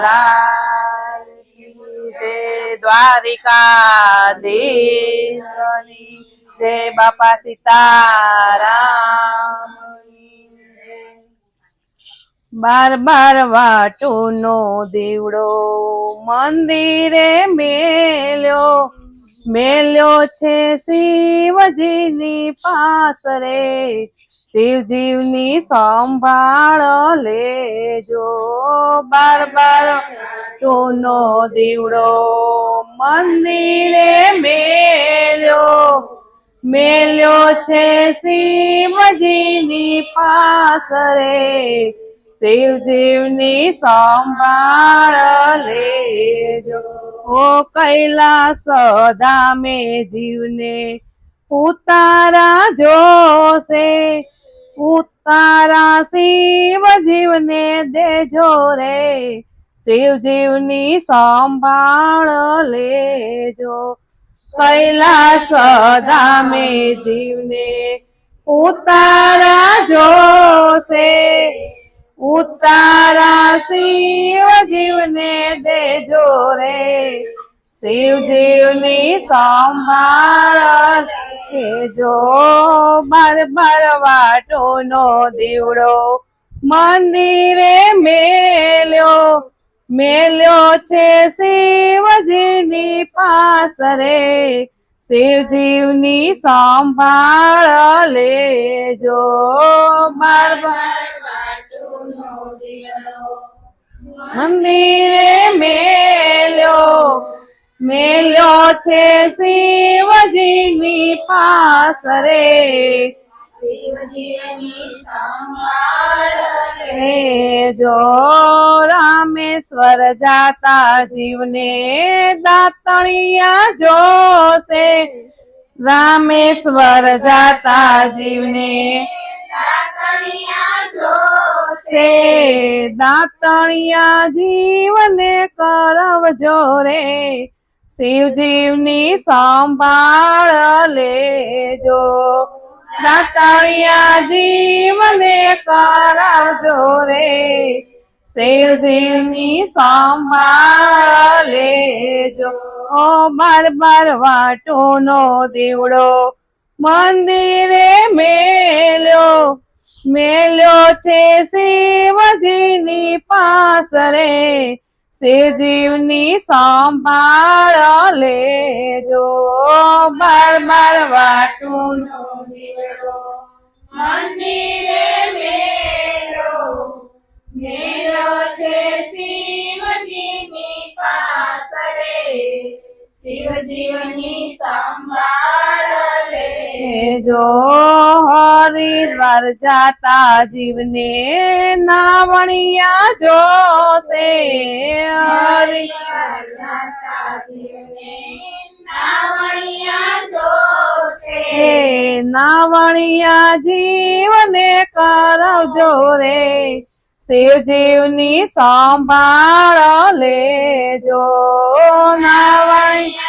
લાલ જય દ્વારિકાધીશની જય બાપા સીતારામ બાર બાર વાટુનો દીવડો મંદિરે મેલ્યો મેલ્યો છે શિવજીની પાસ રે શિવજીવની સંભાળ લેજો. બાર બાર ચોનો દીવડો મંદિરે મેલ્યો. મેલ્યો છે શિવજીની પાસ રે શિવજીવની સંભાળ લેજો. ઓ કૈલાસ ધામે જીવને ઉતારા જોશે ઉતારા શિવ જીવને દેજો રે શિવજીવની સંભાળ લેજો કૈલાસ ધામે જીવને ઉતારા જોશે ઉતારા શિવ જીવને દેજો રે. શિવજીવની સંભાળ લેજો બાર બાર નો દીવડો મંદિરે મેલ્યો. મેલ્યો છે શિવજીની પાસરે શિવજીવની સંભાળ લેજો. બાર બાર મંદિરે મેલ્યો મેલ્યો છે શિવજીની પાસ રે જો રામેશ્વર જાતા જીવને દાતણિયા જોશે રામેશ્વર જાતા જીવને છે દાતણિયા જીવને કરવજો રે. શિવજીવની સંભાળ લેજો. દાતણિયા જીવને કરવજો રે. શિવજીવની સંભાળ લેજો. ઓ બાર બાર વાટોનો દીવડો. મંદિરે મેલ્યો મેલ્યો છે શિવજીની પાસરે. શિવજીવની સંભાળ લેજો, બાર બાર મંદિરે મેલ્યો મેલ્યો છે શિવજીની પાસ શિવજીવની સંભાળ લેજો હરિદ્વાર જાતા જીવને નાવણિયા જોશે. હરિદ્વાર જાતા જીવને નાવણિયા જોશે. નાવણિયા જીવને કરવજો રે. શિવજીવની સંભાળ લેજો. નાવણિયા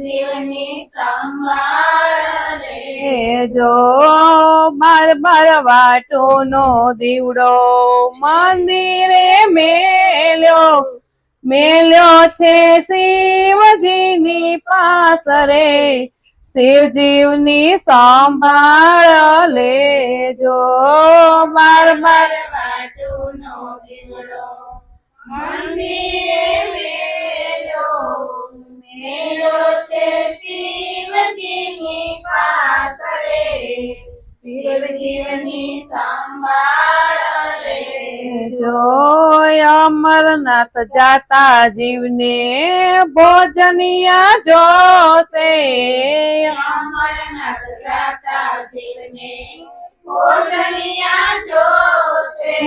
શિવજીવની સંભાળ લેજો બાર બાર વાટોનો દીવડો મંદિરે મેલ્યો મેલ્યો છે શિવજીની પાસરે. શિવજીવની સંભાળ લેજો. માર બાર વાટોનો દીવડો મંદિરે મેલ્યો મેલ્યો છે શિવજીની પાસ રે શિવજીવની સંભાળ લેજો અમરનાથ જાતા જીવને ભોજનિયા જોશે અમરનાથ જાતા જીવને ભોજનિયા જોશે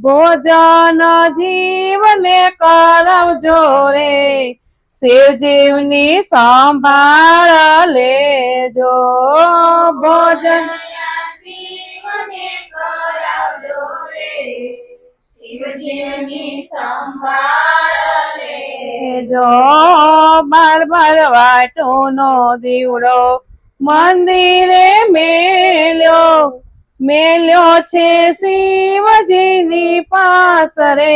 ભોજન જીવને કરવજો રે શિવજીવની સંભાળ લેજો ભોજન લેજો બાર બાર વાટોનો દીવડો મંદિરે મેલ્યો મેલ્યો છે શિવજીની પાસ રે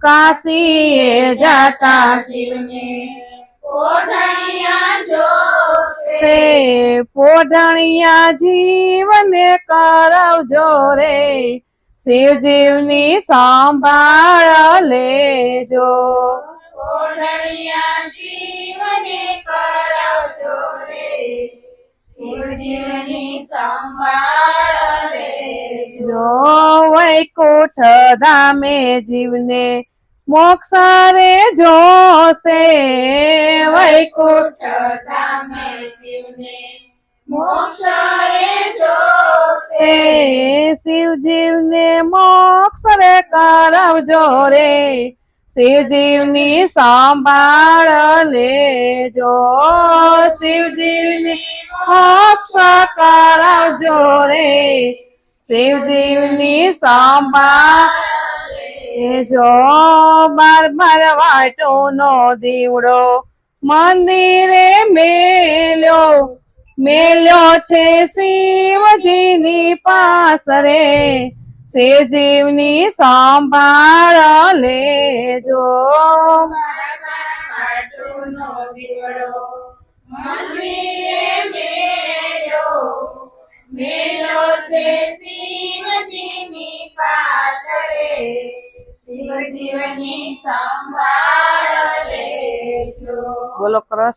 કાશીએ જાતા શિવને ઓઢણિયા જોશે તે પોઢણિયા જીવને કરવજો રે શિવજીવની સંભાળ લેજો ઓઢણિયા શિવને કરાવજો રે શિવજીવની સંભાળ લે જો વૈકુંઠ ધામે જીવને મોક્ષ રે જોશે વૈકુંઠ કુટ સામે શિવને મોક્ષ રે જોશે એ શિવજીવને મોક્ષ રે કરવજો રે શિવજીવની સંભાળ લેજો શિવજીવની મોક્ષ કરવજો રે શિવજીવની સંભાળ લેજો બાર વાટો વાટોનો દીવડો મંદિરે મેલ્યો. મેલ્યો છે શિવજીની પાસ રે શિવજીવની સંભાળ લેજો. મેલ્યો છે શિવજીની પાસ રે શિવજીવની સંભાળ લેજો. બોલો કૃષ્ણ